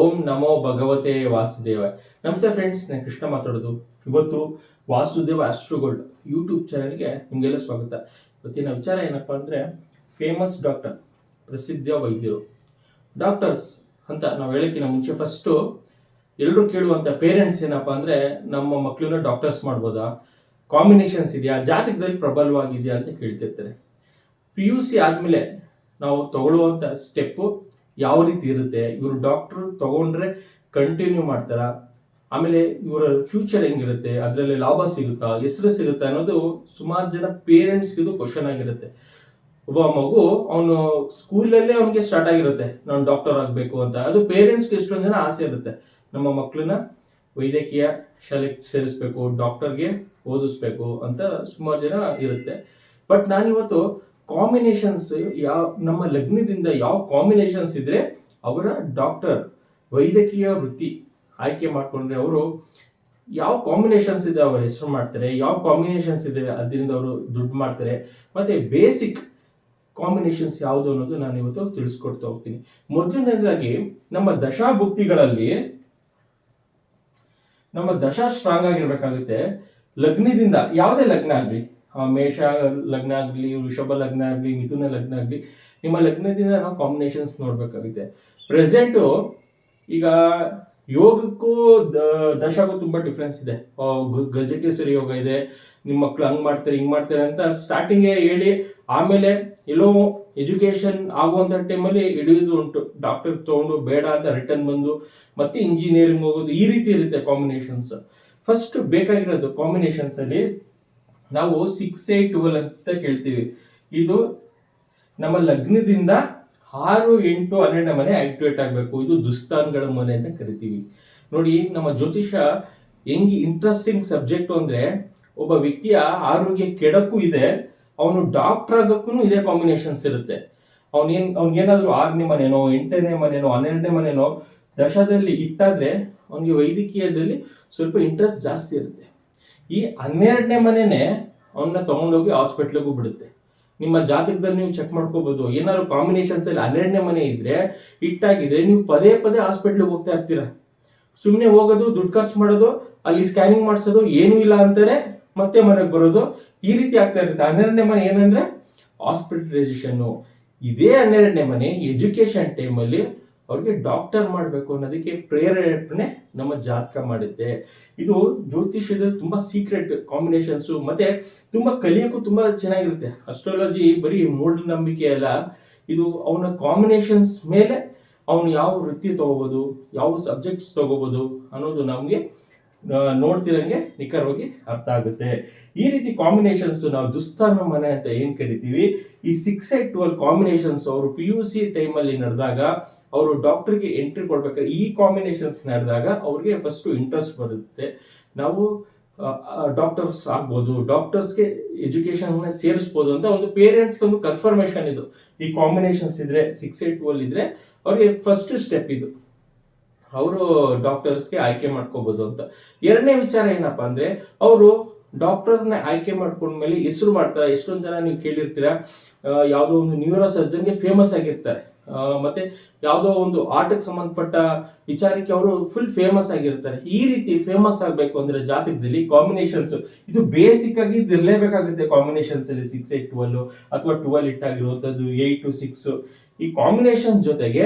ಓಂ ನಮೋ ಭಗವತೆ ವಾಸುದೇವ. ನಮಸ್ತೆ ಫ್ರೆಂಡ್ಸ್ ನಾನು ಕೃಷ್ಣ ಮಾತಾಡೋದು. ಇವತ್ತು ವಾಸುದೇವ ಅಸ್ಟ್ರೋಗೋಲ್ಡ್ ಯೂಟ್ಯೂಬ್ ಚಾನಲ್ಗೆ ನಿಮಗೆಲ್ಲ ಸ್ವಾಗತ. ಇವತ್ತಿನ ವಿಚಾರ ಏನಪ್ಪ ಅಂದರೆ ಫೇಮಸ್ ಡಾಕ್ಟರ್ ಪ್ರಸಿದ್ಧ ವೈದ್ಯರು. ಡಾಕ್ಟರ್ಸ್ ಅಂತ ನಾವು ಹೇಳೋಕ್ಕಿಂತ ಮುಂಚೆ ಫಸ್ಟು ಎಲ್ಲರೂ ಕೇಳುವಂಥ ಪೇರೆಂಟ್ಸ್ ಏನಪ್ಪ ಅಂದರೆ, ನಮ್ಮ ಮಕ್ಕಳನ್ನ ಡಾಕ್ಟರ್ಸ್ ಮಾಡ್ಬೋದಾ? ಕಾಂಬಿನೇಷನ್ಸ್ ಇದೆಯಾ? ಜಾತಕದಲ್ಲಿ ಪ್ರಬಲವಾಗಿದೆಯಾ ಅಂತ ಕೇಳ್ತಿರ್ತಾರೆ. ಪಿ ಯು ಸಿ ಆದಮೇಲೆ ನಾವು ತಗೊಳ್ಳುವಂಥ ಸ್ಟೆಪ್ಪು ಯಾವ ರೀತಿ ಇರುತ್ತೆ, ಇವರು ಡಾಕ್ಟ್ರು ತಗೊಂಡ್ರೆ ಕಂಟಿನ್ಯೂ ಮಾಡ್ತಾರಾ? ಆಮೇಲೆ ಇವರ ಫ್ಯೂಚರ್ ಹೆಂಗಿರುತ್ತೆ, ಅದರಲ್ಲಿ ಲಾಭ ಸಿಗುತ್ತಾ ಹೆಸರು ಸಿಗುತ್ತಾ ಅನ್ನೋದು ಸುಮಾರು ಜನ ಪೇರೆಂಟ್ಸ್ಗೆ ಇದು ಕ್ವಶನ್ ಆಗಿರುತ್ತೆ. ಒಬ್ಬ ಮಗು, ಅವನು ಸ್ಕೂಲಲ್ಲೇ ಅವನಿಗೆ ಸ್ಟಾರ್ಟ್ ಆಗಿರುತ್ತೆ, ನಾನು ಡಾಕ್ಟರ್ ಆಗಬೇಕು ಅಂತ. ಅದು ಪೇರೆಂಟ್ಸ್ಗೆ ಎಷ್ಟೊಂದು ಜನ ಆಸೆ ಇರುತ್ತೆ. ನಮ್ಮ ಮಕ್ಕಳನ್ನ ವೈದ್ಯಕೀಯ ಶಾಲೆಗೆ ಸೇರಿಸ್ಬೇಕು ಡಾಕ್ಟರ್ಗೆ ಓದಿಸ್ಬೇಕು ಅಂತ ಸುಮಾರು ಜನ ಇರುತ್ತೆ. ಬಟ್ ನಾನಿವತ್ತು ಕಾಂಬಿನೇಷನ್ಸ್ ಯಾವ ನಮ್ಮ ಲಗ್ನದಿಂದ ಯಾವ ಕಾಂಬಿನೇಷನ್ಸ್ ಇದ್ರೆ ಅವರ ಡಾಕ್ಟರ್ ವೈದ್ಯಕೀಯ ವೃತ್ತಿ ಆಯ್ಕೆ ಮಾಡಿಕೊಂಡ್ರೆ ಅವರು ಯಾವ ಕಾಂಬಿನೇಷನ್ಸ್ ಇದೆ ಅವ್ರ ಹೆಸರು ಮಾಡ್ತಾರೆ, ಯಾವ ಕಾಂಬಿನೇಷನ್ಸ್ ಇದೆ ಅದರಿಂದ ಅವರು ದುಡ್ಡು ಮಾಡ್ತಾರೆ, ಮತ್ತೆ ಬೇಸಿಕ್ ಕಾಂಬಿನೇಷನ್ಸ್ ಯಾವುದು ಅನ್ನೋದು ನಾನು ಇವತ್ತು ತಿಳಿಸ್ಕೊಡ್ತಾ ಹೋಗ್ತೀನಿ. ಮೊದಲನೇದಾಗಿ ನಮ್ಮ ದಶಾಭುಕ್ತಿಗಳಲ್ಲಿ ನಮ್ಮ ದಶಾ ಸ್ಟ್ರಾಂಗ್ ಆಗಿರ್ಬೇಕಾಗುತ್ತೆ. ಲಗ್ನದಿಂದ, ಯಾವುದೇ ಲಗ್ನ ಆಗಲಿ ಮೇಷ, ಲಗ್ನ ಆಗಲಿ, ವೃಷಭ ಲಗ್ನ ಆಗಲಿ, ಮಿಥುನ ಲಗ್ನ ಆಗಲಿ, ನಿಮ್ಮ ಲಗ್ನದಿಂದ ನಾವು ಕಾಂಬಿನೇಷನ್ಸ್ ನೋಡ್ಬೇಕಾಗುತ್ತೆ. ಪ್ರೆಸೆಂಟು ಈಗ ಯೋಗಕ್ಕೂ ದ- ದಶಕ್ಕೂ ತುಂಬಾ ಡಿಫ್ರೆನ್ಸ್ ಇದೆ. ಗಜಕ್ಕೆ ಸರಿ ಯೋಗ ಇದೆ. ನಿಮ್ಮ ಮಕ್ಕಳು ಹಂಗೆ ಮಾಡ್ತಾರೆ, ಹಿಂಗೆ ಮಾಡ್ತಾರೆ ಅಂತ ಸ್ಟಾರ್ಟಿಂಗೇ ಹೇಳಿ, ಆಮೇಲೆ ಎಲ್ಲೋ ಎಜುಕೇಷನ್ ಆಗುವಂಥ ಟೈಮಲ್ಲಿ ಹಿಡಿದು ಉಂಟು. ಡಾಕ್ಟರ್ ತೊಗೊಂಡು ಬೇಡ ಅಂತ ರಿಟರ್ನ್ ಬಂದು, ಮತ್ತೆ ಇಂಜಿನಿಯರಿಂಗ್ ಹೋಗೋದು ಈ ರೀತಿ ಇರುತ್ತೆ ಕಾಂಬಿನೇಷನ್ಸ್ ಫಸ್ಟ್ ಬೇಕಾಗಿರೋದು ಕಾಂಬಿನೇಷನ್ಸ್ ಅಲ್ಲಿ ನಾವು ಸಿಕ್ಸ್ ಏಟ್ ಟ್ವೆಲ್ ಅಂತ ಕೇಳ್ತೀವಿ. ಇದು ನಮ್ಮ ಲಗ್ನದಿಂದ ಆರು, ಎಂಟು, ಹನ್ನೆರಡನೇ ಮನೆ ಆಕ್ಟಿವೇಟ್ ಆಗಬೇಕು. ಇದು ದುಸ್ತಾನ್ಗಳ ಮನೆ ಅಂತ ಕರಿತೀವಿ. ನೋಡಿ, ನಮ್ಮ ಜ್ಯೋತಿಷ ಹೆಂಗೆ ಇಂಟ್ರೆಸ್ಟಿಂಗ್ ಸಬ್ಜೆಕ್ಟು ಅಂದ್ರೆ ಒಬ್ಬ ವ್ಯಕ್ತಿಯ ಆರೋಗ್ಯ ಕೆಡಕ್ಕೂ ಇದೆ, ಅವನು ಡಾಕ್ಟರ್ ಆಗೋಕ್ಕೂ ಇದೇ ಕಾಂಬಿನೇಷನ್ಸ್ ಇರುತ್ತೆ. ಅವನೇನ್ ಏನಾದರೂ ಆರನೇ ಮನೆನೋ, ಎಂಟನೇ ಮನೆನೋ, ಹನ್ನೆರಡನೇ ಮನೆನೋ ದಶದಲ್ಲಿ ಇಟ್ಟಾದರೆ ಅವನಿಗೆ ವೈದ್ಯಕೀಯದಲ್ಲಿ ಸ್ವಲ್ಪ ಇಂಟ್ರೆಸ್ಟ್ ಜಾಸ್ತಿ ಇರುತ್ತೆ. ಈ ಹನ್ನೆರಡನೇ ಮನೆನೇ ಅವನ್ನ ತೊಗೊಂಡೋಗಿ ಹಾಸ್ಪಿಟ್ಲಿಗೂ ಬಿಡುತ್ತೆ. ನಿಮ್ಮ ಜಾತಕದಲ್ಲಿ ನೀವು ಚೆಕ್ ಮಾಡ್ಕೋಬಹುದು ಏನಾದ್ರು ಕಾಂಬಿನೇಷನ್ಸ್ ಅಲ್ಲಿ ಹನ್ನೆರಡನೇ ಮನೆ ಇದ್ರೆ, ಹಿಟ್ಟಾಗಿದ್ರೆ ನೀವು ಪದೇ ಪದೇ ಹಾಸ್ಪಿಟ್ಲಿಗೆ ಹೋಗ್ತಾ ಇರ್ತೀರಾ. ಸುಮ್ಮನೆ ಹೋಗೋದು, ದುಡ್ಡು ಖರ್ಚು ಮಾಡೋದು, ಅಲ್ಲಿ ಸ್ಕ್ಯಾನಿಂಗ್ ಮಾಡಿಸೋದು ಏನೂ ಇಲ್ಲ ಅಂತಾರೆ ಮತ್ತೆ ಮನೆಗೆ ಬರೋದು, ಈ ರೀತಿ ಆಗ್ತಾ ಇರುತ್ತೆ. ಹನ್ನೆರಡನೇ ಮನೆ ಏನಂದ್ರೆ? ಹಾಸ್ಪಿಟಲೈಸೇಷನ್ ಇದೇ ಹನ್ನೆರಡನೇ ಮನೆ ಎಜುಕೇಶನ್ ಟೈಮಲ್ಲಿ ಅವ್ರಿಗೆ ಡಾಕ್ಟರ್ ಮಾಡಬೇಕು ಅನ್ನೋದಕ್ಕೆ ಪ್ರೇರೇಪಣೆ ನಮ್ಮ ಜಾತಕ ಮಾಡುತ್ತೆ ಇದು ಜ್ಯೋತಿಷ್ಯದಲ್ಲಿ ತುಂಬಾ ಸೀಕ್ರೆಟ್ ಕಾಂಬಿನೇಷನ್ಸ್ ಮತ್ತೆ ತುಂಬಾ ಕಲಿಯೋಕ್ಕೂ ತುಂಬಾ ಚೆನ್ನಾಗಿರುತ್ತೆ. ಅಸ್ಟ್ರಾಲಜಿ ಬರೀ ಮೂಢನಂಬಿಕೆ ಅಲ್ಲ, ಇದು ಅವನ ಕಾಂಬಿನೇಷನ್ಸ್ ಮೇಲೆ ಅವನು ಯಾವ ವೃತ್ತಿ ತಗೋಬೋದು, ಯಾವ ಸಬ್ಜೆಕ್ಟ್ಸ್ ತಗೋಬೋದು ಅನ್ನೋದು ನಮಗೆ ನೋಡ್ತಿರಂಗೆ ನಿಖರವಾಗಿ ಅರ್ಥ ಆಗುತ್ತೆ. ಈ ರೀತಿ ಕಾಂಬಿನೇಷನ್ಸ್ ನಾವು ದುಸ್ತಾನ ಮನೆ ಅಂತ ಏನು ಕರಿತೀವಿ? ಈ ಸಿಕ್ಸ್ ಏಟ್ ಟ್ವೆಲ್ ಕಾಂಬಿನೇಷನ್ಸ್ ಅವರು ಪಿ ಯು ಸಿ ಟೈಮಲ್ಲಿ ನಡೆದಾಗ ಅವರು ಡಾಕ್ಟರ್ಗೆ ಎಂಟ್ರಿ ಕೊಡ್ಬೇಕಾದ್ರೆ ಈ ಕಾಂಬಿನೇಷನ್ಸ್ ನಡೆದಾಗ ಅವ್ರಿಗೆ ಫಸ್ಟ್ ಇಂಟ್ರೆಸ್ಟ್ ಬರುತ್ತೆ. ನಾವು ಡಾಕ್ಟರ್ಸ್ ಆಗ್ಬೋದು ಡಾಕ್ಟರ್ಸ್ಗೆ ಎಜುಕೇಶನ್ ಸೇರಿಸ್ಬೋದು ಅಂತ ಒಂದು ಪೇರೆಂಟ್ಸ್ಗೆ ಒಂದು ಕನ್ಫರ್ಮೇಷನ್ ಇದು. ಈ ಕಾಂಬಿನೇಷನ್ಸ್ ಇದ್ರೆ ಸಿಕ್ಸ್ ಏಟ್ ಟ್ವೆಲ್ ಇದ್ರೆ ಅವ್ರಿಗೆ ಫಸ್ಟ್ ಸ್ಟೆಪ್ ಇದು. ಅವರು ಡಾಕ್ಟರ್ಸ್ಗೆ ಆಯ್ಕೆ ಮಾಡ್ಕೋಬೋದು ಅಂತ. ಎರಡನೇ ವಿಚಾರ ಏನಪ್ಪಾ ಅಂದ್ರೆ, ಅವರು ಡಾಕ್ಟರ್ನ ಆಯ್ಕೆ ಮಾಡ್ಕೊಂಡ್ಮೇಲೆ ಹೆಸರು ಮಾಡ್ತಾರೆ. ಎಷ್ಟೊಂದು ಜನ ನೀವು ಕೇಳಿರ್ತೀರಾ ಯಾವುದೋ ಒಂದು ನ್ಯೂರೋ ಸರ್ಜನ್ಗೆ ಫೇಮಸ್ ಆಗಿರ್ತಾರೆ ಮತ್ತೆ ಯಾವುದೋ ಒಂದು ಆಟಕ್ಕೆ ಸಂಬಂಧಪಟ್ಟ ವಿಚಾರಕ್ಕೆ ಅವರು ಫುಲ್ ಫೇಮಸ್ ಆಗಿರ್ತಾರೆ. ಈ ರೀತಿ ಫೇಮಸ್ ಆಗಬೇಕು ಅಂದ್ರೆ ಜಾತಕದಲ್ಲಿ ಕಾಂಬಿನೇಷನ್ಸ್ ಇದು ಬೇಸಿಕ್ ಆಗಿ ಇದಿರಲೇಬೇಕಾಗುತ್ತೆ ಕಾಂಬಿನೇಷನ್ಸ್ ಅಲ್ಲಿ ಸಿಕ್ಸ್ ಏಟ್ ಟ್ವೆಲ್ ಅಥವಾ ಟ್ವೆಲ್ ಇಟ್ಟಾಗಿರುವಂಥದ್ದು ಏಟ್ ಟು ಸಿಕ್ಸ್ ಈ ಕಾಂಬಿನೇಷನ್ ಜೊತೆಗೆ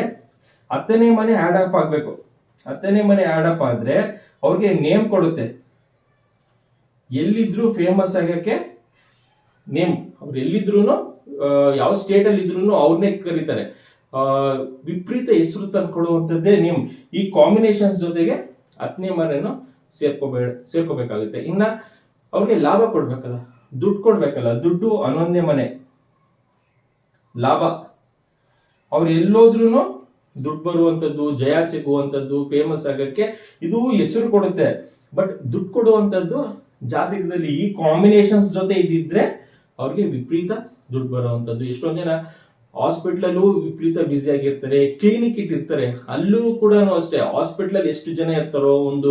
ಹತ್ತನೇ ಮನೆ ಆಡ್ ಅಪ್ ಆಗಬೇಕು. ಹತ್ತನೇ ಮನೆ ಆಡ್ ಅಪ್ ಆದ್ರೆ ಅವ್ರಿಗೆ ನೇಮ್ ಕೊಡುತ್ತೆ. ಎಲ್ಲಿದ್ರು ಫೇಮಸ್ ಆಗಕ್ಕೆ ನೇಮ್ ಅವ್ರು ಎಲ್ಲಿದ್ರು ಯಾವ ಸ್ಟೇಟ್ ಅಲ್ಲಿ ಇದ್ರು ಅವ್ರನ್ನೇ ಕರೀತಾರೆ. ವಿಪರೀತ ಹೆಸರು ತಂದು ಕೊಡುವಂಥದ್ದೇ ನೇಮ್ ಈ ಕಾಂಬಿನೇಷನ್ಸ್ ಜೊತೆಗೆ ಹತ್ತನೇ ಮನೆಯನ್ನು ಸೇರ್ಕೋಬೇಡ, ಸೇರ್ಕೋಬೇಕಾಗುತ್ತೆ. ಇನ್ನ ಅವ್ರಿಗೆ ಲಾಭ ಕೊಡ್ಬೇಕಲ್ಲ, ದುಡ್ಡು ಕೊಡ್ಬೇಕಲ್ಲ, ದುಡ್ಡು ಹನ್ನೊಂದನೇ ಮನೆ. ಲಾಭ. ಅವ್ರು ಎಲ್ಲೋದ್ರೂ ದುಡ್ಡು ಬರುವಂಥದ್ದು, ಜಯ ಸಿಗುವಂಥದ್ದು ಫೇಮಸ್ ಆಗಕ್ಕೆ ಇದು ಹೆಸರು ಕೊಡುತ್ತೆ. ಬಟ್ ದುಡ್ಡು ಕೊಡುವಂಥದ್ದು ಜಾತಕದಲ್ಲಿ ಈ ಕಾಂಬಿನೇಷನ್ಸ್ ಜೊತೆ ಇದ್ದಿದ್ರೆ ಅವ್ರಿಗೆ ವಿಪರೀತ ದುಡ್ಡು ಬರುವಂಥದ್ದು. ಎಷ್ಟೊಂದು ಜನ ಹಾಸ್ಪಿಟ್ಲಲ್ಲೂ ವಿಪರೀತ ಬ್ಯುಸಿ ಆಗಿರ್ತಾರೆ ಕ್ಲಿನಿಕ್ ಇಟ್ಟಿರ್ತಾರೆ. ಅಲ್ಲೂ ಕೂಡ ಅಷ್ಟೇ ಹಾಸ್ಪಿಟ್ಲಲ್ಲಿ ಎಷ್ಟು ಜನ ಇರ್ತಾರೋ, ಒಂದು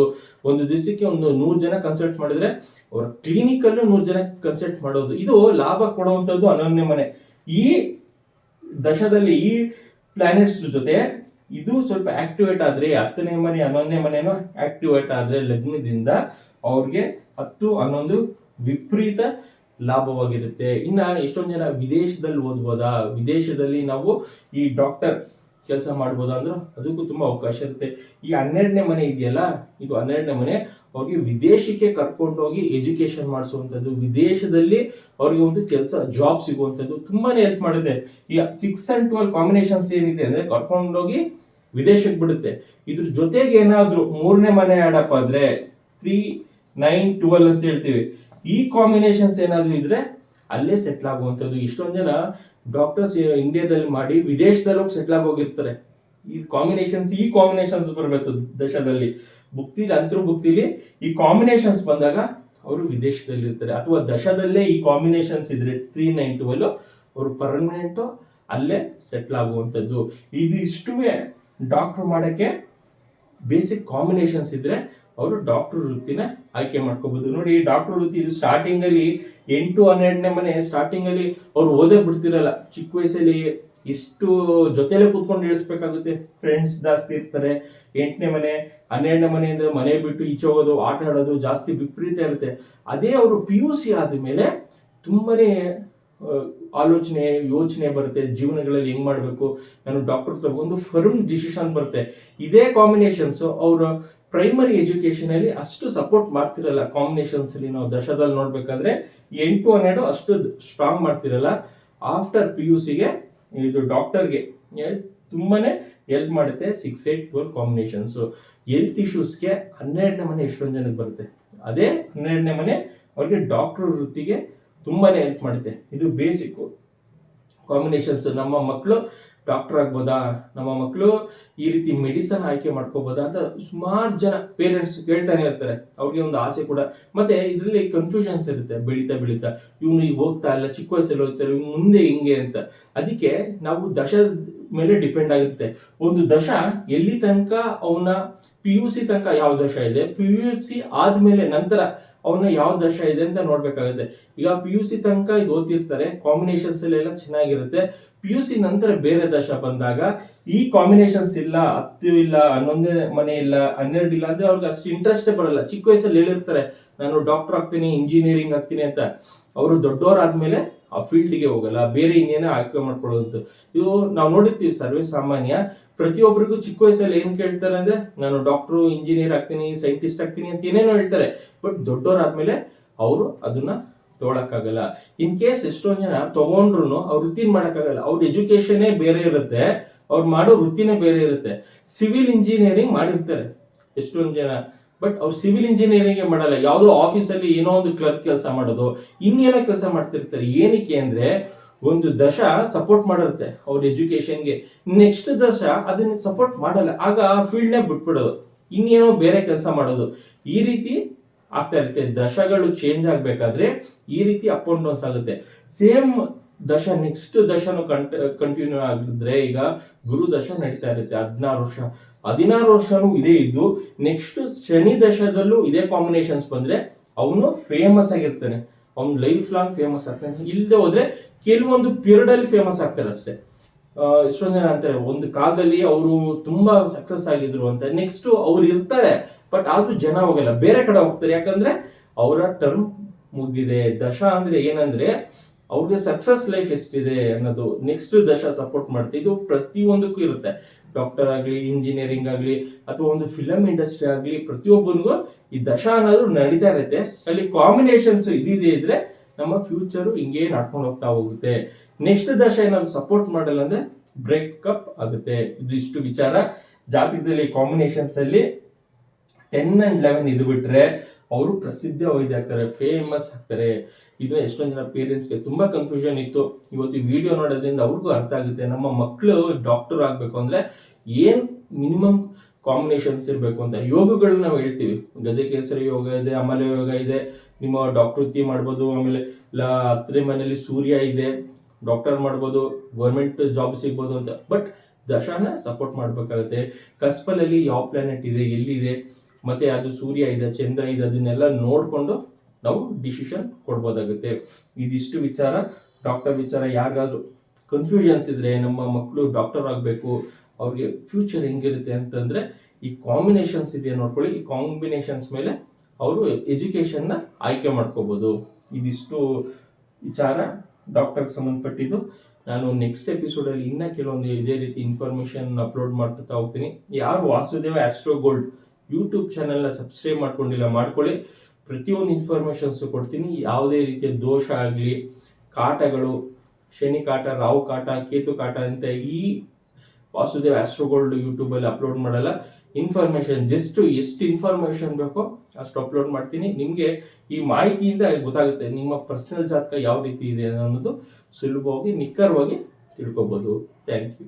ಒಂದು ದಿವಸಕ್ಕೆ ಒಂದು ನೂರು ಜನ ಕನ್ಸಲ್ಟ್ ಮಾಡಿದ್ರೆ ಅವ್ರ ಕ್ಲಿನಿಕಲ್ಲೂ ನೂರು ಜನ ಕನ್ಸಲ್ಟ್ ಮಾಡೋದು. ಇದು ಲಾಭ ಕೊಡುವಂಥದ್ದು ಅನನ್ಯ ಮನೆ. ಈ ದಶದಲ್ಲಿ ಈ ಪ್ಲಾನೆಟ್ಸ್ ಜೊತೆ ಇದು ಸ್ವಲ್ಪ ಆಕ್ಟಿವೇಟ್ ಆದ್ರೆ ಹತ್ತನೇ ಮನೆ, ಹನ್ನೊಂದನೇ ಮನೆನೂ ಆಕ್ಟಿವೇಟ್ ಆದ್ರೆ ಲಗ್ನದಿಂದ ಅವ್ರಿಗೆ ಹತ್ತು ಹನ್ನೊಂದು ವಿಪರೀತ ಲಾಭವಾಗಿರುತ್ತೆ. ಇನ್ನ ಎಷ್ಟೊಂದು ಜನ ವಿದೇಶದಲ್ಲಿ ಓದ್ಬೋದಾ? ವಿದೇಶದಲ್ಲಿ ನಾವು ಈ ಡಾಕ್ಟರ್ ಕೆಲಸ ಮಾಡ್ಬೋದಾ ಅಂದ್ರೆ ಅದಕ್ಕೂ ತುಂಬಾ ಅವಕಾಶ ಇರುತ್ತೆ. ಈ ಹನ್ನೆರಡನೇ ಮನೆ ಇದೆಯಲ್ಲ, ಇದು ಹನ್ನೆರಡನೇ ಮನೆ ಅವ್ರಿಗೆ ವಿದೇಶಕ್ಕೆ ಕರ್ಕೊಂಡು ಹೋಗಿ ಎಜುಕೇಶನ್ ಮಾಡಿಸುವಂಥದ್ದು, ವಿದೇಶದಲ್ಲಿ ಅವ್ರಿಗೆ ಒಂದು ಕೆಲಸ, ಜಾಬ್ ಸಿಗುವಂಥದ್ದು ತುಂಬಾನೇ ಹೆಲ್ಪ್ ಮಾಡುತ್ತೆ. ಈ ಸಿಕ್ಸ್ ಅಂಡ್ ಟ್ವೆಲ್ ಕಾಂಬಿನೇಷನ್ಸ್ ಏನಿದೆ ಅಂದ್ರೆ ಕರ್ಕೊಂಡೋಗಿ ವಿದೇಶಕ್ಕೆ ಬಿಡುತ್ತೆ. ಇದ್ರ ಜೊತೆಗೆ ಏನಾದರೂ ಮೂರನೇ ಮನೆ ಆಡಪ್ಪ ಆದ್ರೆ ತ್ರೀ ನೈನ್ ಟ್ವೆಲ್ ಅಂತ ಹೇಳ್ತೀವಿ. ಈ ಕಾಂಬಿನೇಷನ್ಸ್ ಏನಾದರೂ ಇದ್ರೆ ಅಲ್ಲೇ ಸೆಟ್ಲ್ ಆಗುವಂಥದ್ದು. ಇಷ್ಟೊಂದು ಜನ ಡಾಕ್ಟರ್ಸ್ ಇಂಡಿಯಾದಲ್ಲಿ ಮಾಡಿ ವಿದೇಶದಲ್ಲಿ ಸೆಟ್ಲ್ ಆಗಿ ಹೋಗಿರ್ತಾರೆ. ಈ ಕಾಂಬಿನೇಷನ್ಸ್ ಈ ಕಾಂಬಿನೇಷನ್ಸ್ ಬರಬೇಕು ದಶದಲ್ಲಿ. ಭುಕ್ತಿಲಿ ಅಂತರು ಭುಕ್ತಿಲಿ ಈ ಕಾಂಬಿನೇಷನ್ಸ್ ಬಂದಾಗ ಅವರು ವಿದೇಶದಲ್ಲಿ ಇರ್ತಾರೆ. ಅಥವಾ ದಶದಲ್ಲೇ ಈ ಕಾಂಬಿನೇಷನ್ಸ್ ಇದ್ರೆ ತ್ರೀ ನೈನ್ ಟ್ವೆಲ್ ಅವರು ಪರ್ಮನೆಂಟ್ ಅಲ್ಲೇ ಸೆಟ್ಲ್ ಆಗುವಂಥದ್ದು. ಇಷ್ಟುವೇ ಡಾಕ್ಟರ್ ಮಾಡೋಕ್ಕೆ ಬೇಸಿಕ್ ಕಾಂಬಿನೇಷನ್ಸ್ ಇದ್ರೆ ಅವರು ಡಾಕ್ಟರ್ ವೃತ್ತಿನ ಆಯ್ಕೆ ಮಾಡ್ಕೋಬಹುದು ನೋಡಿ ಡಾಕ್ಟರ್ ವೃತ್ತಿ ಇದು ಸ್ಟಾರ್ಟಿಂಗ್ ಅಲ್ಲಿ ಎಂಟು ಹನ್ನೆರಡನೇ ಮನೆ ಸ್ಟಾರ್ಟಿಂಗ್ ಅಲ್ಲಿ ಅವ್ರು ಓದೇ ಬಿಡ್ತಿರಲ್ಲ. ಚಿಕ್ಕ ವಯಸ್ಸಲ್ಲಿ ಇಷ್ಟು ಜೊತೆಲೆ ಕೂತ್ಕೊಂಡು ಇಳಿಸ್ಬೇಕಾಗುತ್ತೆ ಫ್ರೆಂಡ್ಸ್ ಜಾಸ್ತಿ ಇರ್ತಾರೆ. ಎಂಟನೇ ಮನೆ ಹನ್ನೆರಡನೇ ಮನೆ ಅಂದ್ರೆ ಮನೆ ಬಿಟ್ಟು ಈಚೆ ಹೋಗೋದು ಆಟ ಆಡೋದು ಜಾಸ್ತಿ ವಿಪರೀತ ಇರುತ್ತೆ. ಅದೇ ಅವರು ಪಿ ಯು ಸಿ ಆದಮೇಲೆ ತುಂಬಾನೇ ಆ, ಆಲೋಚನೆ ಯೋಚನೆ ಬರುತ್ತೆ. ಜೀವನಗಳಲ್ಲಿ ಹೆಂಗ್ ಮಾಡಬೇಕು? ನಾನು ಡಾಕ್ಟರ್ ತಗೊಂಡು ಫರ್ಮ್ ಡಿಸಿಷನ್ ಬರುತ್ತೆ. ಇದೇ ಕಾಂಬಿನೇಷನ್ಸ್ ಅವರ ಪ್ರೈಮರಿ ಎಜುಕೇಶನ್ ಅಲ್ಲಿ ಅಷ್ಟು ಸಪೋರ್ಟ್ ಮಾಡ್ತಿರಲ್ಲ ಕಾಂಬಿನೇಷನ್ಸ್ ಅಲ್ಲಿ ನಾವು ದಶದಲ್ಲಿ ನೋಡ್ಬೇಕಾದ್ರೆ ಎಂಟು ಹನ್ನೆರಡು ಅಷ್ಟು ಸ್ಟ್ರಾಂಗ್ ಮಾಡ್ತಿರಲ್ಲ. ಆಫ್ಟರ್ ಪಿ ಯು ಸಿಗೆ ಇದು ಡಾಕ್ಟರ್ಗೆ ತುಂಬಾನೇ ಎಲ್ಪ್ ಮಾಡುತ್ತೆ six eight twelve combinations health ಇಶ್ಯೂಸ್ಗೆ ಹನ್ನೆರಡನೇ ಮನೆ ಎಷ್ಟೊಂದು ಜನಕ್ಕೆ ಬರುತ್ತೆ? ಅದೇ ಹನ್ನೆರಡನೇ ಮನೆ ಅವ್ರಿಗೆ ಡಾಕ್ಟರ್ ವೃತ್ತಿಗೆ ತುಂಬಾನೇ ಹೆಲ್ಪ್ ಮಾಡುತ್ತೆ. ಇದು ಬೇಸಿಕ್ಕು ಕಾಂಬಿನೇಷನ್ಸ್ ನಮ್ಮ ಮಕ್ಕಳು ಡಾಕ್ಟರ್ ಆಗ್ಬೋದಾ? ನಮ್ಮ ಮಕ್ಕಳು ಈ ರೀತಿ ಮೆಡಿಸನ್ ಆಯ್ಕೆ ಮಾಡ್ಕೋಬೋದಾ ಅಂತ ಸುಮಾರು ಜನ ಪೇರೆಂಟ್ಸ್ ಕೇಳ್ತಾನೆ ಇರ್ತಾರೆ. ಅವ್ರಿಗೆ ಒಂದು ಆಸೆ ಕೂಡ. ಮತ್ತೆ ಇದರಲ್ಲಿ ಕನ್ಫ್ಯೂಷನ್ಸ್ ಇರುತ್ತೆ, ಬೆಳೀತಾ ಬೆಳೀತಾ. ಇವನು ಈಗ ಹೋಗ್ತಾ ಇಲ್ಲ, ಚಿಕ್ಕ ವಯಸ್ಸಲ್ಲಿ ಹೋಗ್ತಾರೆ ಇವ್ನು ಮುಂದೆ ಹಿಂಗೆ ಅಂತ. ಅದಕ್ಕೆ ನಾವು ದಶ ಮೇಲೆ ಡಿಪೆಂಡ್ ಆಗಿರುತ್ತೆ ಒಂದು ದಶ ಎಲ್ಲಿ ತನಕ ಅವನ ಪಿ ಯು ಸಿ ತನಕ ಯಾವ ದಶ ಇದೆ? ಪಿ ಯು ಸಿ ಆದ್ಮೇಲೆ ನಂತರ ಅವನ ಯಾವ ದಶ ಇದೆ ಅಂತ ನೋಡ್ಬೇಕಾಗುತ್ತೆ. ಈಗ ಪಿ ಯು ಸಿ ತನಕ ಇದು ಓದ್ತಿರ್ತಾರೆ ಕಾಂಬಿನೇಷನ್ಸ್ ಎಲ್ಲ ಚೆನ್ನಾಗಿರುತ್ತೆ. ಪಿ ಯು ಸಿ ನಂತರ ಬೇರೆ ದಶ ಬಂದಾಗ, ಈ ಕಾಂಬಿನೇಷನ್ಸ್ ಇಲ್ಲ, ಹತ್ತು ಇಲ್ಲ, ಹನ್ನೊಂದೇ ಮನೆ ಇಲ್ಲ, ಹನ್ನೆರಡು ಇಲ್ಲ ಅಂದ್ರೆ ಅವ್ರಿಗೆ ಅಷ್ಟು ಇಂಟ್ರೆಸ್ಟೇ ಬರಲ್ಲ. ಚಿಕ್ಕ ವಯಸ್ಸಲ್ಲಿ ಹೇಳಿರ್ತಾರೆ, ನಾನು ಡಾಕ್ಟರ್ ಆಗ್ತೀನಿ ಇಂಜಿನಿಯರಿಂಗ್ ಆಗ್ತೀನಿ ಅಂತ. ಅವರು ದೊಡ್ಡವರಾದ್ಮೇಲೆ ಆ ಫೀಲ್ಡ್ಗೆ ಹೋಗಲ್ಲ, ಬೇರೆ ಇನ್ನೇನೋ ಆಯ್ಕೆ ಮಾಡ್ಕೊಳ್ಳೋದು ಇದು ನಾವು ನೋಡಿರ್ತೀವಿ ಸರ್ವೇ ಸಾಮಾನ್ಯ. ಪ್ರತಿಯೊಬ್ಬರಿಗೂ ಚಿಕ್ಕ ವಯಸ್ಸಲ್ಲಿ ಏನ್ ಕೇಳ್ತಾರೆ ಅಂದ್ರೆ, ನಾನು ಡಾಕ್ಟ್ರು, ಇಂಜಿನಿಯರ್ ಆಗ್ತೀನಿ, ಸೈಂಟಿಸ್ಟ್ ಆಗ್ತೀನಿ ಅಂತ ಏನೇನೋ ಹೇಳ್ತಾರೆ. ಬಟ್ ದೊಡ್ಡವರಾದ್ಮೇಲೆ ಅವರು ಅದನ್ನ ತೊಗೊಳಕ್ಕಾಗಲ್ಲ. ಇನ್ ಕೇಸ್ ಎಷ್ಟೊಂದ್ ಜನ ತಗೊಂಡ್ರು ಅವ್ರ ವೃತ್ತಿನ ಮಾಡಕ್ಕಾಗಲ್ಲ. ಅವ್ರ ಎಜುಕೇಶನೇ ಬೇರೆ ಇರುತ್ತೆ. ಅವ್ರು ಮಾಡೋ ವೃತ್ತಿನೇ ಬೇರೆ ಇರುತ್ತೆ. ಸಿವಿಲ್ ಇಂಜಿನಿಯರಿಂಗ್ ಮಾಡಿರ್ತಾರೆ ಎಷ್ಟೊಂದು ಜನ. ಬಟ್ ಅವ್ರು ಸಿವಿಲ್ ಇಂಜಿನಿಯರಿಂಗ್ ಮಾಡಲ್ಲ. ಯಾವುದೋ ಆಫೀಸಲ್ಲಿ ಏನೋ ಒಂದು ಕ್ಲರ್ಕ್ ಕೆಲಸ ಮಾಡೋದು, ಇನ್ನೇನೋ ಕೆಲಸ ಮಾಡ್ತಿರ್ತಾರೆ. ಏನಕ್ಕೆ ಅಂದ್ರೆ, ಒಂದು ದಶ ಸಪೋರ್ಟ್ ಮಾಡಿರುತ್ತೆ ಅವ್ರ ಎಜುಕೇಶನ್ಗೆ ನೆಕ್ಸ್ಟ್ ದಶ ಅದನ್ನ ಸಪೋರ್ಟ್ ಮಾಡಲ್ಲ. ಆಗ ಆ ಫೀಲ್ಡ್ನೇ ಬಿಟ್ಬಿಡೋದು. ಇನ್ನೇನೋ ಬೇರೆ ಕೆಲಸ ಮಾಡೋದು. ಈ ರೀತಿ ಆಗ್ತಾ ಇರುತ್ತೆ. ದಶಗಳು ಚೇಂಜ್ ಆಗಬೇಕಾದ್ರೆ ಈ ರೀತಿ ಅಪ್ ಅಂಡ್ ಡೌನ್ಸ್ ಆಗುತ್ತೆ. ಸೇಮ್ ದಶ ನೆಕ್ಸ್ಟ್ ದಶನು ಕಂಟ್ ಕಂಟಿನ್ಯೂ ಆಗಿದ್ರೆ ಈಗ ಗುರು ದಶ ನಡೀತಾ ಇರುತ್ತೆ. ಹದಿನಾರು ವರ್ಷ. ಹದಿನಾರು ವರ್ಷನೂ ಇದೇ ಇದ್ದು ನೆಕ್ಸ್ಟ್ ಶನಿ ದಶದಲ್ಲೂ ಇದೇ ಕಾಂಬಿನೇಷನ್ಸ್ ಬಂದ್ರೆ ಅವನು ಫೇಮಸ್ ಆಗಿರ್ತಾನೆ. ಅವ್ನು ಲೈಫ್ ಲಾಂಗ್ ಫೇಮಸ್ ಆಗ್ತಾನೆ. ಇಲ್ಲದೆ ಹೋದ್ರೆ ಕೆಲವೊಂದು ಪೀರಿಯಡ್ ಅಲ್ಲಿ ಫೇಮಸ್ ಆಗ್ತಾರೆ ಅಷ್ಟೇ. ಎಷ್ಟೊಂದು ಜನ ಅಂತಾರೆ, ಒಂದು ಕಾಲದಲ್ಲಿ ಅವರು ತುಂಬಾ ಸಕ್ಸಸ್ ಆಗಿದ್ರು ಅಂತ. ನೆಕ್ಸ್ಟ್ ಅವ್ರು ಇರ್ತಾರೆ ಬಟ್ ಆದ್ರೂ ಜನ ಹೋಗಲ್ಲ. ಬೇರೆ ಕಡೆ ಹೋಗ್ತಾರೆ. ಯಾಕಂದ್ರೆ ಅವರ ಟರ್ಮ್ ಮುಗ್ದಿದೆ. ದಶ ಅಂದ್ರೆ ಏನಂದ್ರೆ ಅವ್ರಿಗೆ ಸಕ್ಸಸ್ ಲೈಫ್ ಎಷ್ಟಿದೆ ಅನ್ನೋದು ನೆಕ್ಸ್ಟ್ ದಶ ಸಪೋರ್ಟ್ ಮಾಡುತ್ತೆ ಇದು ಪ್ರತಿಯೊಂದಕ್ಕೂ ಇರುತ್ತೆ. ಡಾಕ್ಟರ್ ಆಗಲಿ ಇಂಜಿನಿಯರಿಂಗ್ ಆಗಲಿ, ಅಥವಾ ಒಂದು ಫಿಲಮ್ ಇಂಡಸ್ಟ್ರಿ ಆಗಲಿ, ಪ್ರತಿಯೊಬ್ಬನಿಗೂ ಈ ದಶ ಅನ್ನೋದು ನಡೀತಾ ಇರುತ್ತೆ. ಅಲ್ಲಿ ಕಾಂಬಿನೇಷನ್ಸ್ ಇದಿದೆ ಇದ್ರೆ ನಮ್ಮ ಫ್ಯೂಚರು ಹಿಂಗೆ ನಡ್ಕೊಂಡು ಹೋಗ್ತಾ ಹೋಗುತ್ತೆ. ನೆಕ್ಸ್ಟ್ ದಶ ಏನಾದ್ರು ಸಪೋರ್ಟ್ ಮಾಡಲ್ಲ ಅಂದ್ರೆ ಬ್ರೇಕಪ್ ಆಗುತ್ತೆ. ಇದು ಇಷ್ಟು ವಿಚಾರ. ಜಾತಕದಲ್ಲಿ ಕಾಂಬಿನೇಷನ್ಸ್ ಅಲ್ಲಿ ಟೆನ್ ಅಂಡ್ ಲೆವೆನ್ ಇದು ಬಿಟ್ರೆ ಅವರು ಪ್ರಸಿದ್ಧ ವೈದ್ಯ ಆಗ್ತಾರೆ ಫೇಮಸ್ ಆಗ್ತಾರೆ. ಇದು ಎಷ್ಟೊಂದು ಜನ ಪೇರೆಂಟ್ಸ್ಗೆ ತುಂಬಾ ಕನ್ಫ್ಯೂಷನ್ ಇತ್ತು. ಇವತ್ತು ಈ ವಿಡಿಯೋ ನೋಡೋದ್ರಿಂದ ಅವ್ರಿಗೂ ಅರ್ಥ ಆಗುತ್ತೆ. ನಮ್ಮ ಮಕ್ಕಳು ಡಾಕ್ಟರ್ ಆಗಬೇಕು ಅಂದ್ರೆ ಏನ್ ಮಿನಿಮಮ್ ಕಾಂಬಿನೇಷನ್ಸ್ ಇರಬೇಕು ಅಂತ ಯೋಗಗಳು ನಾವು ಹೇಳ್ತೀವಿ. ಗಜಕೇಸರಿ ಯೋಗ ಇದೆ, ಅಮಲ ಯೋಗ ಇದೆ, ನಿಮ್ಮ ಡಾಕ್ಟರ್ ವೃತ್ತಿ ಮಾಡ್ಬೋದು, ಆಮೇಲೆ ಹತ್ತಿರ ಮನೆಯಲ್ಲಿ ಸೂರ್ಯ ಇದೆ ಡಾಕ್ಟರ್ ಮಾಡ್ಬೋದು ಗೌರ್ಮೆಂಟ್ ಜಾಬ್ ಸಿಗ್ಬೋದು ಅಂತ. ಬಟ್ ದಶಾನ ಸಪೋರ್ಟ್ ಮಾಡಬೇಕಾಗುತ್ತೆ. ಕಸ್ಪಲಲ್ಲಿ ಯಾವ ಪ್ಲಾನೆಟ್ ಇದೆ, ಎಲ್ಲಿದೆ? ಮತ್ತೆ ಅದು ಸೂರ್ಯ ಇದೆ, ಚಂದ್ರ ಇದೆ, ಅದನ್ನೆಲ್ಲ ನೋಡಿಕೊಂಡು ನಾವು ಡಿಸಿಷನ್ ಕೊಡ್ಬೋದಾಗುತ್ತೆ. ಇದಿಷ್ಟು ವಿಚಾರ ಡಾಕ್ಟರ್ ವಿಚಾರ, ಯಾರಿಗಾದ್ರೂ ಕನ್ಫ್ಯೂಷನ್ಸ್ ಇದ್ರೆ, ನಮ್ಮ ಮಕ್ಕಳು ಡಾಕ್ಟರ್ ಆಗಬೇಕು, ಅವ್ರಿಗೆ ಫ್ಯೂಚರ್ ಹೆಂಗಿರುತ್ತೆ ಅಂತಂದ್ರೆ, ಈ ಕಾಂಬಿನೇಷನ್ಸ್ ಇದೆ ನೋಡ್ಕೊಳ್ಳಿ, ಈ ಕಾಂಬಿನೇಷನ್ಸ್ ಮೇಲೆ ಅವರು ಎಜುಕೇಷನ್ನ ಆಯ್ಕೆ ಮಾಡ್ಕೋಬೋದು. ಇದಿಷ್ಟು ವಿಚಾರ ಡಾಕ್ಟರ್ಗೆ ಸಂಬಂಧಪಟ್ಟಿದ್ದು. ನಾನು ನೆಕ್ಸ್ಟ್ ಎಪಿಸೋಡಲ್ಲಿ ಇನ್ನೂ ಕೆಲವೊಂದು ಇದೇ ರೀತಿ ಇನ್ಫಾರ್ಮೇಷನ್ ಅಪ್ಲೋಡ್ ಮಾಡ್ತಾ ಹೋಗ್ತೀನಿ. ಯಾರು ವಾಸುದೇವ ಆಸ್ಟ್ರೋ ಗೋಲ್ಡ್ ಯೂಟ್ಯೂಬ್ ಚಾನಲ್ನ ಸಬ್ಸ್ಕ್ರೈಬ್ ಮಾಡ್ಕೊಂಡಿಲ್ಲ, ಮಾಡ್ಕೊಳ್ಳಿ. ಪ್ರತಿಯೊಂದು ಇನ್ಫಾರ್ಮೇಷನ್ಸು ಕೊಡ್ತೀನಿ. ಯಾವುದೇ ರೀತಿಯ ದೋಷ ಆಗಲಿ, ಕಾಟಗಳು, ಶನಿ ಕಾಟ ರಾವು ಕಾಟ, ಕೇತು ಕಾಟ ಅಂತ ಈ ವಾಸುದೇವ್ ಆಸ್ಟ್ರೋಗೋಲ್ಡ್ ಯೂಟ್ಯೂಬಲ್ಲಿ ಅಪ್ಲೋಡ್ ಮಾಡಲ್ಲ. ಇನ್ಫಾರ್ಮೇಷನ್ ಜಸ್ಟ್ ಎಷ್ಟು ಇನ್ಫಾರ್ಮೇಷನ್ ಬೇಕೋ ಅಷ್ಟು ಅಪ್ಲೋಡ್ ಮಾಡ್ತೀನಿ. ನಿಮಗೆ ಈ ಮಾಹಿತಿಯಿಂದ ಗೊತ್ತಾಗುತ್ತೆ ನಿಮ್ಮ ಪರ್ಸನಲ್ ಜಾತಕ ಯಾವ ರೀತಿ ಇದೆ ಅನ್ನೋದು ಸುಲಭವಾಗಿ, ನಿಖರವಾಗಿ ತಿಳ್ಕೊಬೋದು. Thank you